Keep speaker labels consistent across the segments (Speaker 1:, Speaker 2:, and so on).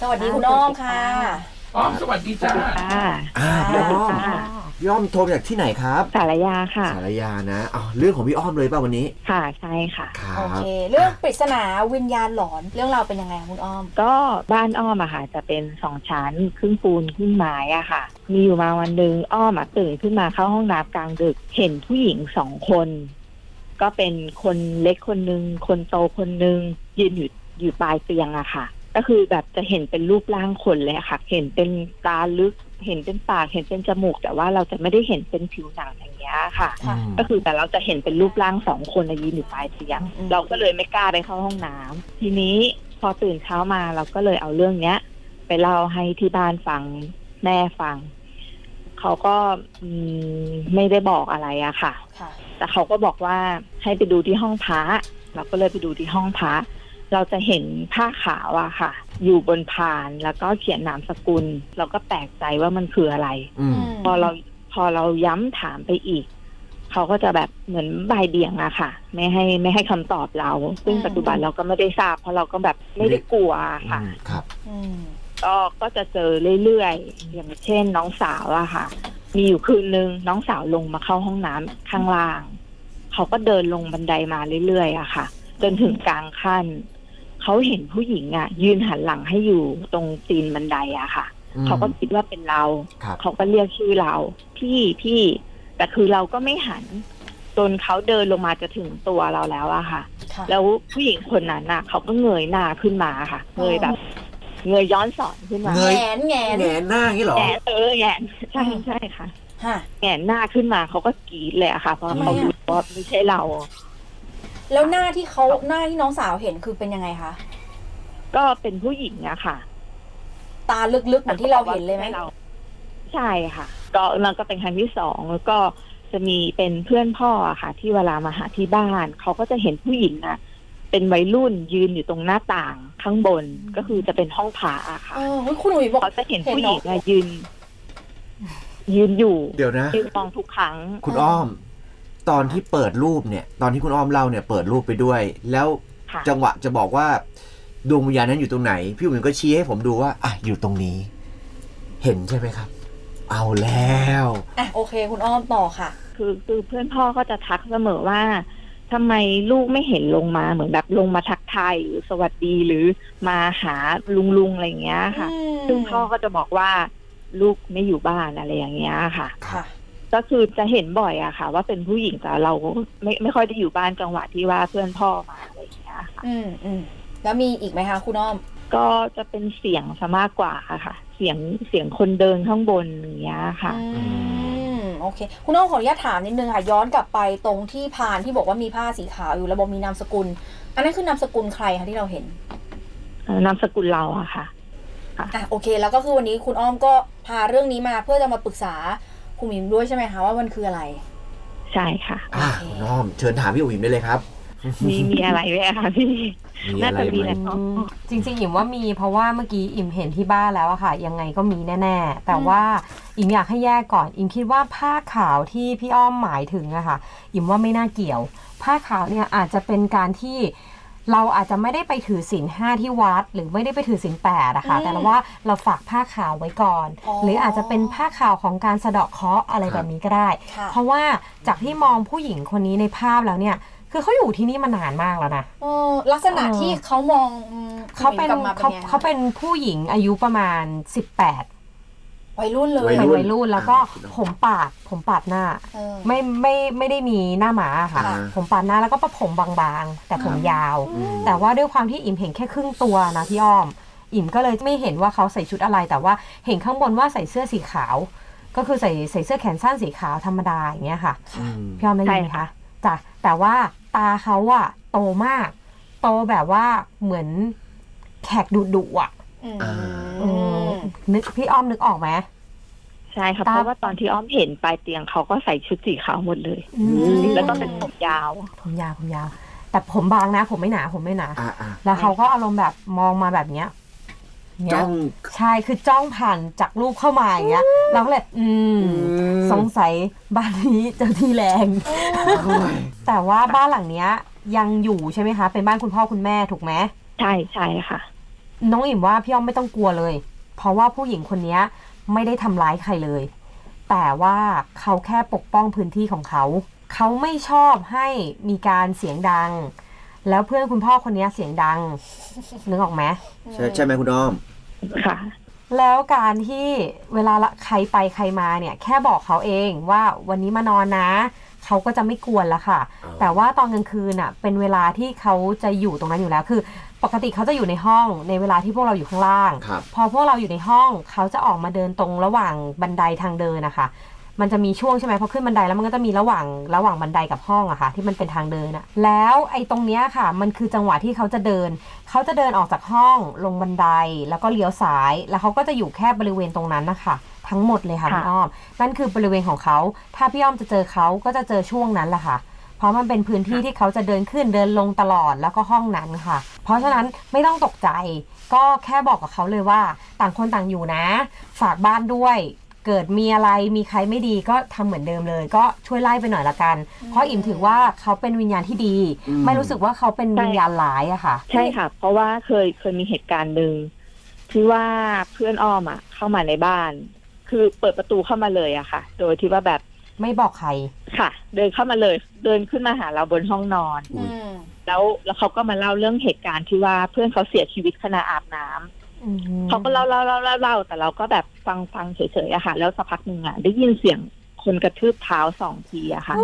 Speaker 1: สวัสดีคุณอ้อมค่ะ
Speaker 2: อ้อมสวัสดีจ้า
Speaker 3: ค่ะ
Speaker 4: อ่าพี่อ้อม
Speaker 3: ค่ะ
Speaker 4: พี่อ้อมโทรมาจากที่ไหนครับ
Speaker 3: สารยาค่ะ
Speaker 4: สารยานะอ๋อเรื่องของพี่อ้อมเลยป่ะวันนี้
Speaker 3: ค่ะใช่ค่ะ
Speaker 4: ครั
Speaker 1: โอบเค เรื่องปริศนาวิญญาณหลอน เรื่องราวเป็นยังไงคะคุณอ้อม
Speaker 3: ก็บ้านอ้อมอะค่ะ จะเป็นสองชั้นครึ่งปูนครึ่งไม้อะค่ะ มีอยู่มาวันหนึ่งอ้อมอะตื่นขึ้นมาเข้าห้องน้ำกลางดึก เห็นผู้หญิงสองคน ก็เป็นคนเล็กคนหนึ่งคนโตคนหนึ่งยืนอยู่อยู่ปลายเตียงอะค่ะ ก็คือแบบจะเห็นเป็นรูปร่างคนเลยอะค่ะ เห็นเป็นตาลึก เห็นเป็นปาก เห็นเป็นจมูก แต่ว่าเราจะไม่ได้เห็นเป็นผิวหนังอย่างเงี้ยค่ะ
Speaker 1: ค่ะ
Speaker 4: อืม
Speaker 3: ก็คือแต่เราจะเห็นเป็นรูปร่างสองคนน่ะยืนอยู่ปลายเตียง
Speaker 1: อืม
Speaker 3: เราก็เลยไม่กล้าไปเข้าห้องน้ำทีนี้พอตื่นเช้ามาเราก็เลยเอาเรื่องเนี้ย ไปเล่าให้ที่บ้านฟังแม่ฟัง เขาก็อืมไม่ได้บอกอะไรอะค่ะ
Speaker 1: ค่ะ
Speaker 3: แต่เขาก็บอกว่าให้ไปดูที่ห้องพระเราก็เลยไปดูที่ห้องพระ เราจะเห็นผ้าขาวอะค่ะ อยู่บนพานแล้วก็เขียนนามสกุล เราก็แปลกใจว่ามันคืออะไร
Speaker 4: อืม
Speaker 3: พอเราพอเราย้ำถามไปอีก เขาก็จะแบบเหมือนบายเบี่ยงอะค่ะ ไม่ให้ไม่ให้คำตอบเรา ซึ่ง
Speaker 1: อืม
Speaker 3: ปัจจุบันเราก็ไม่ได้ทราบ เพราะเราก็แบบไม่ได้กลัวค่ะ
Speaker 4: อืมครับ
Speaker 1: อืม
Speaker 3: ก็ก็จะเจอเรื่อยๆ อย่างเช่นน้องสาวอะค่ะ มีอยู่คืนนึงน้องสาวลงมาเข้าห้องน้ำข้างล่าง เขาก็เดินลงบันไดมาเรื่อยๆอะค่ะ จนถึงกลางขั้น เขาเห็นผู้หญิงอะยืนหันหลังให้อยู่ตรงตีนบันไดอะค่ะ
Speaker 4: อืม
Speaker 3: เขาก็คิดว่าเป็นเรา
Speaker 4: ครับ
Speaker 3: เขาก็เรียกชื่อเรา พี่พี่ แต่คือเราก็ไม่หัน จนเขาเดินลงมาจะถึงตัวเราแล้วอะค่ะ
Speaker 1: ค่ะ
Speaker 3: แล้วผู้หญิงคนนั้นน่ะเขาก็เงยหน้าขึ้นมาค่ะ เงยแบบ เงยย้อนสอนขึ้นมา
Speaker 4: เง
Speaker 1: แงนแงน
Speaker 4: แงนหน้าอย่างนี้เหรอ
Speaker 3: แงนเออแงนใช่ใช่ค่ะ
Speaker 1: ค่ะ
Speaker 3: แงนหน้าขึ้นมาเขาก็กรีดเลยอะค่ะ เพราะ
Speaker 1: ทำไม
Speaker 3: เขา
Speaker 1: อะ
Speaker 3: รู้ว่าไม่ใช่เรา
Speaker 1: แล้วหน้าที่เขาหน้าที่น้องสาวเห็นคือเป็นยังไงคะ
Speaker 3: ก็เป็นผู้หญิงอะค่ะ
Speaker 1: ตาลึกๆเหมือนที่เราเห็นเลยไหม
Speaker 3: ใช่ค่ะ ก็นั่นก็เป็นครั้งที่สองแล้วก็จะมีเป็นเพื่อนพ่ออะค่ะ ที่เวลามาหาที่บ้านเขาก็จะเห็นผู้หญิงนะเป็นวัยรุ่นยืนอยู่ตรงหน้าต่างข้างบนก็คือจะเป็นห้องพระอะค่ะ
Speaker 1: เออเฮ้ยคุณหนุ่ยบอก
Speaker 3: เขาจะเห็นผู้หญิง
Speaker 1: เห็นเน
Speaker 3: อะ
Speaker 1: อะ
Speaker 3: ยืน ยืนอยู่
Speaker 4: เดี๋ยวนะ
Speaker 3: ยืนมองทุกครั้ง
Speaker 4: คุณอ้อม ตอนที่เปิดรูปเนี่ย ตอนที่คุณอ้อมเล่าเนี่ยเปิดรูปไปด้วย แล้ว
Speaker 3: ค่ะ
Speaker 4: จังหวะจะบอกว่าดวงวิญญาณนั้นอยู่ตรงไหน พี่อุ๋มก็ชี้ให้ผมดูว่า อะอยู่ตรงนี้ เห็นใช่ไหมครับ เอาแล้ว
Speaker 1: อะโอเค คุณอ้อมต่อค่ะ
Speaker 3: คือคือเพื่อนพ่อก็จะทักเสมอว่าทำไมลูกไม่เห็นลงมาเหมือนแบบลงมาทักทายหรือสวัสดีหรือมาหาลุงลุงๆอะไรอย่างเงี้ยค่ะ ซึ่งพ่อก็จะบอกว่าลูกไม่อยู่บ้านอะไรอย่างเงี้ยค่ะ
Speaker 1: ค่ะ
Speaker 3: ก็คือจะเห็นบ่อยอะค่ะ ว่าเป็นผู้หญิงแต่เราไม่ไม่ค่อยได้อยู่บ้านจังหวะที่ว่าเพื่อนพ่อมาอะไรอย่างเงี้ยค่ะ
Speaker 1: อืมอืมแล้วมีอีกไหมคะคุณอ้อม
Speaker 3: ก็จะเป็นเสียงซะมากกว่าค่ะ เสียงเสียงคนเดินข้างบนอย่างเงี้ยค่ะ
Speaker 1: อืมโอเค คุณอ้อมขออนุญาตถามนิดนึงค่ะ ย้อนกลับไปตรงที่พานที่บอกว่ามีผ้าสีขาวอยู่แล้วบอกมีนามสกุล อันนั้นคือนามสกุลใครคะที่เราเห็น
Speaker 3: เอ่อนามสกุลเราอะค่ะ
Speaker 1: อะโอเค แล้วก็คือวันนี้คุณอ้อมก็พาเรื่องนี้มาเพื่อจะมาปรึกษา คุณหมิมด้วยใช่ไหมคะว่ามันคืออะไร
Speaker 3: ใช่ค่ะ
Speaker 4: อะ
Speaker 1: โอเค
Speaker 4: คุณอ้อมเชิญถามพี่อุ๋มได้เลยครับ
Speaker 3: มีมีอะไรไหมคะพี่
Speaker 4: มี
Speaker 3: น่า
Speaker 4: อะไร
Speaker 3: จะมี
Speaker 4: ไหม
Speaker 3: แหละ
Speaker 5: อืมจริงๆ อิ่มว่ามีเพราะว่าเมื่อกี้อิ่มเห็นที่บ้านแล้วอะค่ะ ยังไงก็มีแน่ๆ แต่ว่าอิ่มอยากให้แยกก่อน อิ่มคิดว่าผ้าขาวที่พี่อ้อมหมายถึงอะค่ะ อิ่มว่าไม่น่าเกี่ยว ผ้าขาวเนี่ยอาจจะเป็นการที่ เราอาจจะไม่ได้ไปถือศีลห้าที่วัด หรือไม่ได้ไปถือศีลแปดอะค่ะ
Speaker 1: อืม
Speaker 5: แต่ว่าเราฝากผ้าขาวไว้ก่อน
Speaker 1: อ๋อ
Speaker 5: หรืออาจจะเป็นผ้าขาวของการสะเดาะเคราะห์อะไร
Speaker 4: ครับ
Speaker 5: แบบนี้ก็ได้
Speaker 1: ค่ะ
Speaker 5: เพราะว่าจากที่มองผู้หญิงคนนี้ในภาพแล้วเนี่ยคือเขาอยู่ที่นี่มานานมากแล้วนะ
Speaker 1: เออลักษณะ
Speaker 5: เออ
Speaker 1: ที่เขามองอืม
Speaker 5: เขาเป็น
Speaker 1: กลับมา
Speaker 5: เขา
Speaker 1: ไงคะ
Speaker 5: เขาเป็นผู้หญิงอายุประมาณ 18
Speaker 1: วัยรุ่นเลย
Speaker 4: วัย
Speaker 5: เป็น
Speaker 4: รุ่น
Speaker 5: วัยรุ่นแล้วก็
Speaker 4: อ่า
Speaker 5: ผมปาดผมปาดหน้า
Speaker 1: เออ
Speaker 5: ไม่ไม่ไม่ได้มีหน้าหมาค่ะ
Speaker 4: อ่า
Speaker 5: ผมปาดหน้าแล้วก็ประผมบางๆ แต่ผมยาว
Speaker 4: อืม
Speaker 5: แต่ว่าด้วยความที่อิ่มเห็นแค่ครึ่งตัวนะพี่อ้อม อิ่มก็เลยไม่เห็นว่าเขาใส่ชุดอะไร แต่ว่าเห็นข้างบนว่าใส่เสื้อสีขาว ก็คือใส่ใส่เสื้อแขนสั้นสีขาวธรรมดาอย่างเงี้ยค่ะ
Speaker 4: อืม
Speaker 5: พี่อ้อมได้ยินไหม
Speaker 3: ใช่ค่ะ
Speaker 5: คะจ้ะแต่ว่าตาเขาอะโตมาก โตแบบว่าเหมือนแขกดุดุๆอะ
Speaker 1: อืม
Speaker 4: อ่า
Speaker 5: อืม นึกพี่อ้อมนึกออกไหม
Speaker 3: ใช่ค่ะ
Speaker 5: ตา
Speaker 3: เพราะว่าตอนที่อ้อมเห็นปลายเตียงเขาก็ใส่ชุดสีขาวหมดเลย
Speaker 5: อืม
Speaker 3: แล้วก็เป็นผมยาว
Speaker 5: ผมยาวผมยาว แต่ผมบางนะ ผมไม่หนาผมไม่หนา
Speaker 4: อะอะ
Speaker 5: แล้วเขาก็อารมณ์แบบมองมาแบบเนี้ยเนี้
Speaker 4: จ้
Speaker 5: ย
Speaker 4: อง
Speaker 5: ใช่คือจ้องผ่านจากรูปเข้ามาอย่างเงี้ยเราก็เลยอืม
Speaker 4: ม
Speaker 5: สงสัยบ้านนี้เจ้าที่แรง
Speaker 4: โอ้ย
Speaker 5: แต่ว่าบ้านหลังเนี้ย ยังอยู่ใช่ไหมคะ เป็นบ้านคุณพ่อคุณแม่ถูกไหม
Speaker 3: ใช่ใช่ค่ะ
Speaker 5: น้องอิ่มว่าพี่อ้อมไม่ต้องกลัวเลย เพราะว่าผู้หญิงคนนี้ไม่ได้ทำร้ายใครเลย แต่ว่าเขาแค่ปกป้องพื้นที่ของเขา เขาไม่ชอบให้มีการเสียงดัง แล้วเพื่อนคุณพ่อคนนี้เสียงดังนึกออกไหม
Speaker 4: ใช่ใช่ไหมคุณอ้อม
Speaker 3: ค่ะ
Speaker 5: แล้วการที่เวลาละใครไปใครมาเนี่ย แค่บอกเขาเองว่าวันนี้มานอนนะ เขาก็จะไม่กวนแล้วค่ะ
Speaker 4: อ๋อ
Speaker 5: แต่ว่าตอนกลางคืนอะเป็นเวลาที่เขาจะอยู่ตรงนั้นอยู่แล้วคือ ปกติเขาจะอยู่ในห้องในเวลาที่พวกเราอยู่ข้างล่าง
Speaker 4: ครับ
Speaker 5: พอพวกเราอยู่ในห้องเขาจะออกมาเดินตรงระหว่างบันไดทางเดินนะคะ มันจะมีช่วงใช่ไหมพอขึ้นบันไดแล้วมันก็จะมีระหว่างระหว่างบันไดกับห้องอะค่ะ ที่มันเป็นทางเดินอะแล้วไอ้ตรงเนี้ยค่ะ มันคือจังหวะที่เขาจะเดิน เขาจะเดินออกจากห้องลงบันไดแล้วก็เลี้ยวซ้าย แล้วเขาก็จะอยู่แค่บริเวณตรงนั้นนะคะ ทั้งหมดเลยค่ะ
Speaker 3: ค่ะ
Speaker 5: พี่อ้อม นั่นคือบริเวณของเขา ถ้าพี่อ้อมจะเจอเขาก็จะเจอช่วงนั้นแหละค่ะ เพราะมันเป็นพื้นที่ที่เขาจะเดินขึ้นเดินลงตลอดแล้วก็ห้องนั้นค่ะ เพราะฉะนั้นไม่ต้องตกใจ ก็แค่บอกกับเขาเลยว่า ต่างคนต่างอยู่นะ ฝากบ้านด้วย เกิดมีอะไรมีใครไม่ดีก็ทำเหมือนเดิมเลย ก็ช่วยไล่ไปหน่อยละกัน เพราะอิ่มถือว่าเขาเป็นวิญญาณที่ดี
Speaker 4: อืม
Speaker 5: ไม่รู้สึกว่าเขาเป็นวิญญาณร้ายอะค่ะ
Speaker 3: ใช่ค่ะ เพราะว่าเคยเคยมีเหตุการณ์หนึ่งที่ว่าเพื่อนอ้อมอะเข้ามาในบ้าน คือเปิดประตูเข้ามาเลยอะค่ะ โดยที่ว่าแบบ
Speaker 5: ไม่บอกใคร
Speaker 3: ค่ะ เดินเข้ามาเลย เดินขึ้นมาหาเราบนห้องนอน
Speaker 1: อืม
Speaker 3: แล้วแล้วเขาก็มาเล่าเรื่องเหตุการณ์ที่ว่าเพื่อนเขาเสียชีวิตขณะอาบน้ำ
Speaker 5: อืม
Speaker 3: เขาก็เล่าเล่าเล่าเล่าเล่าแต่เราก็แบบฟังฟังเฉยๆอะค่ะ แล้วสักพักหนึ่งอะได้ยินเสียง คนกระทืบเท้าสองทีอะค่ะ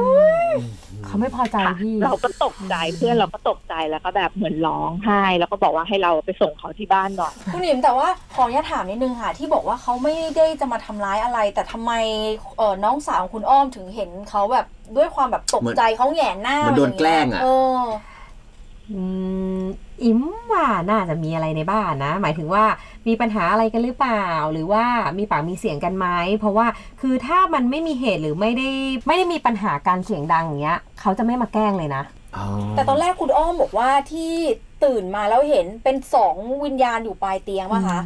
Speaker 5: เขาไม่พอใจ
Speaker 3: ค่ะ
Speaker 5: พี่
Speaker 3: เราก็ตกใจเพื่อนเราก็ตกใจแล้วก็แบบเหมือนร้องไห้ แล้วก็บอกว่าให้เราไปส่งเขาที่บ้านหน่อย
Speaker 1: คุณหนิมแต่ว่าขออนุญาตถามนิดนึงค่ะ ที่บอกว่าเขาไม่ได้จะมาทำร้ายอะไร แต่ทำไมเออน้องสาวของคุณอ้อมถึงเห็นเขาแบบด้วยความแบบตกใจเขาแหงนหน้า
Speaker 4: เหมือนโดนแกล้งอะ
Speaker 1: เออ
Speaker 5: อืม อิมว่าน่าจะมีอะไรในบ้านนะ หมายถึงว่ามีปัญหาอะไรกันหรือเปล่า หรือว่ามีปากมีเสียงกันไหมเพราะว่าคือถ้ามันไม่มีเหตุหรือไม่ได้ไม่ได้มีปัญหาการเสียงดังอย่างเงี้ยเขาจะไม่มาแกล้งเลยนะ
Speaker 4: อ๋อ
Speaker 1: แต่ตอนแรกคุณอ้อมบอกว่าที่ตื่นมาแล้วเห็นเป็นสองวิญญาณอยู่ปลายเตียงป่ะคะ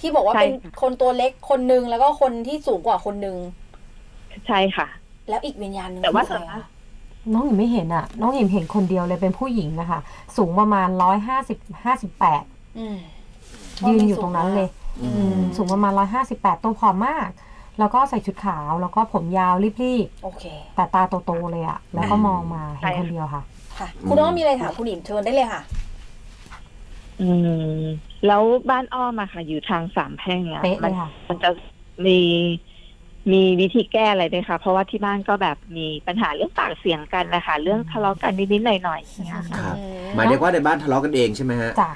Speaker 1: ที่บอกว่า
Speaker 3: ใช่
Speaker 1: เป็น
Speaker 3: ค่ะ
Speaker 1: คนตัวเล็กคนนึงแล้วก็คนที่สูงกว่าคนนึง
Speaker 3: ใช่ค่ะ
Speaker 1: แล้วอีกวิญญาณหนึง
Speaker 3: แต่ว่า
Speaker 1: คือ
Speaker 3: ส่ว น
Speaker 1: ใคร
Speaker 3: มาก
Speaker 1: อะ
Speaker 5: น้องอิมไม่เห็นอะน้องอิมเห็นคนเดียวเลยเป็นผู้หญิงนะคะ สูงประมาณร้อยห้าสิบห้าสิบแปด
Speaker 1: อืม
Speaker 5: ยืนอยู่ตรงนั้นเลย
Speaker 4: อื
Speaker 5: อืมสูงประมาณร้อยห้าสิบแปดตัวผอมมาก แล้วก็ใส่ชุดขาวแล้วก็ผมยาวรีบ
Speaker 1: โอเค
Speaker 5: ๆแต่ตาโตๆเลยอะแล้วก็มองมาเห็นคนเดียวค่ะ
Speaker 1: ค่ะ คุณอ้อมมีอะไรถามคุณหนิมเชิญได้เลยค่ะ
Speaker 3: อืม แล้วบ้านอ้อมอะค่ะ อยู่ทางสามแพร่งอะ
Speaker 5: เป๊ะเล
Speaker 3: มัน
Speaker 5: ยค่ะ
Speaker 3: มันจะมี มีวิธีแก้อะไรไหมคะ เพราะว่าที่บ้านก็แบบมีปัญหาเรื่องปากเสียงกันนะคะเรื่องทะเลาะกันนิดๆหน่อยๆอย่างเงี้ยค่ะ
Speaker 4: ครับ
Speaker 1: อืม
Speaker 4: หมายถึงว่าในบ้านทะเลาะกันเองใช่ไหมฮะ
Speaker 5: จ้ะ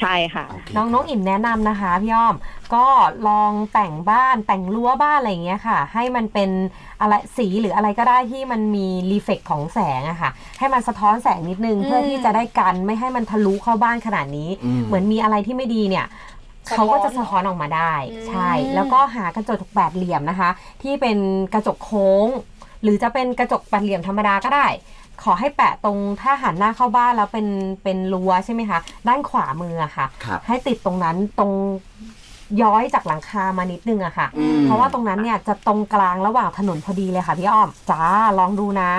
Speaker 3: ใช่ค่ะ
Speaker 4: โอเค
Speaker 5: น้องน้องอิ่มแนะนำนะคะพี่อ้อม ก็ลองแต่งบ้านแต่งรั้วบ้านอะไรอย่างเงี้ยค่ะ ให้มันเป็นอะไรสีหรืออะไรก็ได้ที่มันมีรีเฟกของแสงอะค่ะ ให้มันสะท้อนแสงนิดนึง
Speaker 1: อืม
Speaker 5: เพื่อที่จะได้กันไม่ให้มันทะลุเข้าบ้านขนาดนี้
Speaker 4: อืม
Speaker 5: เหมือนมีอะไรที่ไม่ดีเนี่ย
Speaker 1: สะท้อน
Speaker 5: เขาก็จะสะท้อนออกมาได้
Speaker 1: อืม
Speaker 5: ใช่ แล้วก็หากระจกแปดเหลี่ยมนะคะ ที่เป็นกระจกโค้ง หรือจะเป็นกระจกแปดเหลี่ยมธรรมดาก็ได้ ขอให้แปะตรงถ้าหันหน้าเข้าบ้านแล้วเป็นเป็นรั้วใช่ไหมคะด้านขวามืออะค่ะ
Speaker 4: ครับ
Speaker 5: ให้ติดตรงนั้นตรงย้อยจากหลังคามานิดนึงอะค่ะ
Speaker 4: อืม
Speaker 5: เพราะว่าตรงนั้นเนี่ยจะตรงกลางระหว่างถนนพอดีเลยค่ะพี่อ้อม จ้าลองดูนะ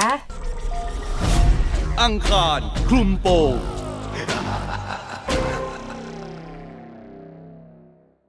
Speaker 6: อังคารคลุมโปง